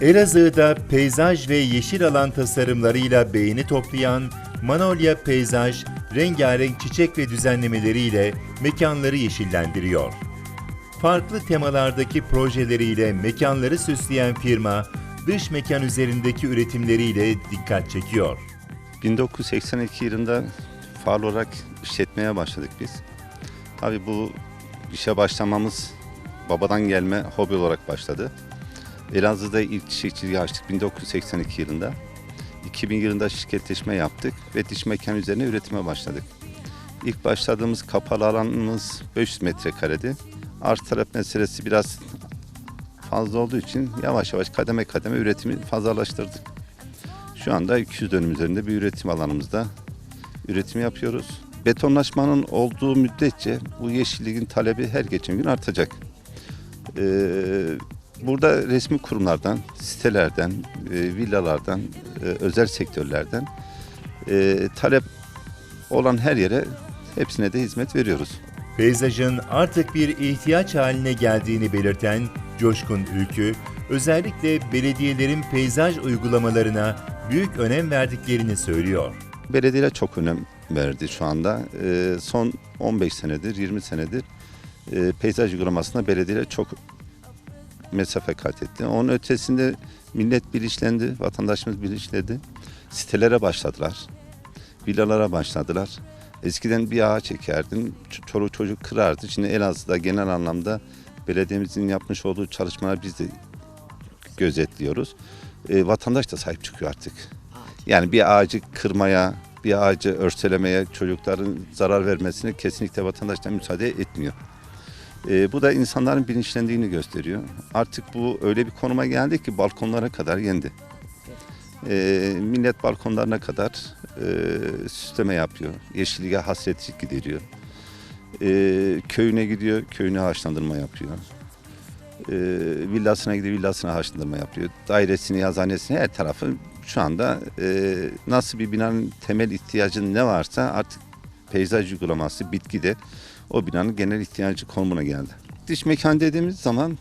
Elazığ'da peyzaj ve yeşil alan tasarımlarıyla beğeni toplayan Manolya Peyzaj, rengarenk çiçek ve düzenlemeleriyle mekanları yeşillendiriyor. Farklı temalardaki projeleriyle mekanları süsleyen firma, dış mekan üzerindeki üretimleriyle dikkat çekiyor. 1982 yılında faal olarak işletmeye başladık biz. Tabii bu işe başlamamız babadan gelme hobi olarak başladı. Elazığ'da ilk çiçekçiliği açtık 1982 yılında. 2000 yılında şirketleşme yaptık ve diş mekan üzerine üretime başladık. İlk başladığımız kapalı alanımız 500 metrekareydi. Arz talep meselesi biraz fazla olduğu için yavaş yavaş kademe kademe üretimi fazlalaştırdık. Şu anda 200 dönüm üzerinde bir üretim alanımızda üretim yapıyoruz. Betonlaşmanın olduğu müddetçe bu yeşilliğin talebi her geçen gün artacak. Ee, burada resmi kurumlardan, sitelerden, e, villalardan, e, özel sektörlerden e, talep olan her yere hepsine de hizmet veriyoruz. Peyzajın artık bir ihtiyaç haline geldiğini belirten Coşkun Ülkü, özellikle belediyelerin peyzaj uygulamalarına büyük önem verdiklerini söylüyor. Belediyeler çok önem verdi şu anda. Son 15 senedir, 20 senedir peyzaj uygulamasına belediyeler çok mesafe kat etti. Onun ötesinde millet bilinçlendi, vatandaşımız bilinçledi. Sitelere başladılar. Villalara başladılar. Eskiden bir ağa çekerdin, çoluk çocuk kırardı. Şimdi Elazığ'da genel anlamda belediyemizin yapmış olduğu çalışmalar biz de gözetliyoruz. E, vatandaş da sahip çıkıyor artık. Yani bir ağacı kırmaya, bir ağacı örselemeye, çocukların zarar vermesine kesinlikle vatandaştan müsaade etmiyor. E, bu da insanların bilinçlendiğini gösteriyor. Artık bu öyle bir konuma geldi ki balkonlara kadar yendi. E, millet balkonlarına kadar e, süsleme yapıyor. Yeşilliğe hasret gideriyor. E, köyüne gidiyor, köyüne ağaçlandırma yapıyor. E, villasına gidiyor, villasına ağaçlandırma yapıyor. Dairesini, yazhanesini her tarafı şu anda e, nasıl bir binanın temel ihtiyacı ne varsa artık peyzaj uygulaması, bitki de o binanın genel ihtiyacı konumuna geldi. Dış mekan dediğimiz zaman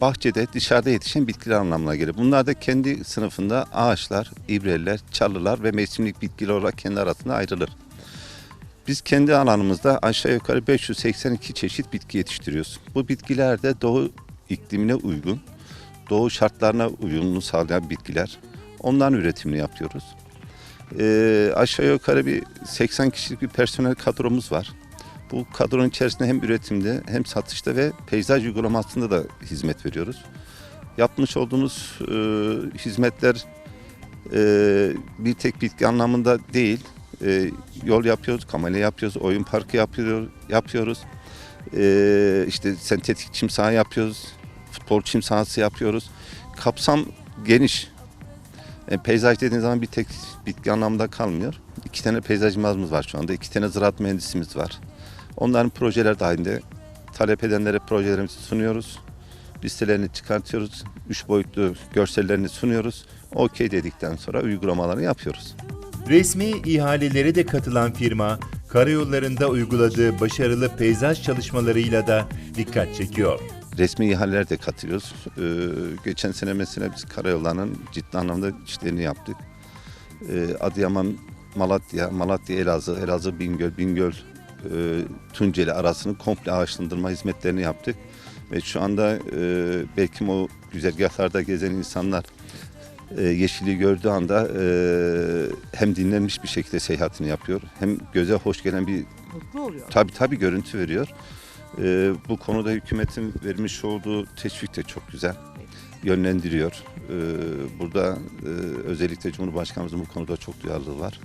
bahçede dışarıda yetişen bitkiler anlamına gelir. Bunlar da kendi sınıfında ağaçlar, ibreler, çalılar ve mevsimlik bitkiler olarak kendi arasında ayrılır. Biz kendi alanımızda aşağı yukarı 582 çeşit bitki yetiştiriyoruz. Bu bitkiler de doğu iklimine uygun, doğu şartlarına uyumlu sağlayan bitkiler. Onların üretimini yapıyoruz. Ee, aşağı yukarı bir 80 kişilik bir personel kadromuz var. Bu kadronun içerisinde hem üretimde hem satışta ve peyzaj uygulamasında da hizmet veriyoruz. Yapmış olduğumuz e, hizmetler e, bir tek bitki anlamında değil. E, yol yapıyoruz, kamele yapıyoruz, oyun parkı yapıyor, yapıyoruz. E, işte sentetik çim saha yapıyoruz, futbol çim sahası yapıyoruz. Kapsam geniş. E, peyzaj dediğiniz zaman bir tek bitki anlamında kalmıyor. İki tane peyzajımız var şu anda. iki tane ziraat mühendisimiz var. Onların projeler dahilinde talep edenlere projelerimizi sunuyoruz. Listelerini çıkartıyoruz. Üç boyutlu görsellerini sunuyoruz. Okey dedikten sonra uygulamalarını yapıyoruz. Resmi ihalelere de katılan firma, karayollarında uyguladığı başarılı peyzaj çalışmalarıyla da dikkat çekiyor. Resmi ihalelere de katılıyoruz. Ee, geçen sene mesela biz karayollarının ciddi anlamda işlerini yaptık. Ee, Adıyaman, Malatya, Malatya, Elazığ, Elazığ, Bingöl, Bingöl, Tunceli arasını komple ağaçlandırma hizmetlerini yaptık. Ve şu anda e, belki o güzergahlarda gezen insanlar e, yeşili gördüğü anda e, hem dinlenmiş bir şekilde seyahatini yapıyor hem göze hoş gelen bir tabi tabi görüntü veriyor. E, bu konuda hükümetin vermiş olduğu teşvik de çok güzel yönlendiriyor. E, burada e, özellikle Cumhurbaşkanımızın bu konuda çok duyarlılığı var.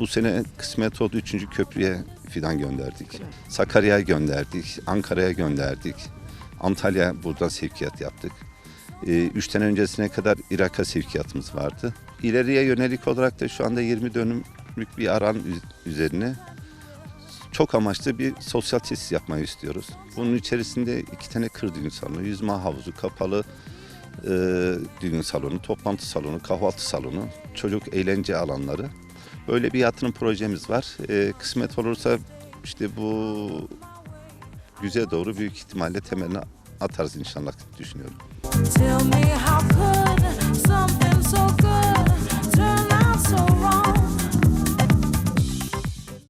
Bu sene kısmet oldu 3. köprüye fidan gönderdik. Sakarya'ya gönderdik, Ankara'ya gönderdik. Antalya buradan sevkiyat yaptık. Ee, Üç sene öncesine kadar Irak'a sevkiyatımız vardı. İleriye yönelik olarak da şu anda 20 dönümlük bir aran üz- üzerine çok amaçlı bir sosyal tesis yapmayı istiyoruz. Bunun içerisinde iki tane kır düğün salonu, yüzme havuzu, kapalı e, düğün salonu, toplantı salonu, kahvaltı salonu, çocuk eğlence alanları. Böyle bir yatırım projemiz var. E, kısmet olursa işte bu güze doğru büyük ihtimalle temelini atarız inşallah düşünüyorum. Tell me how could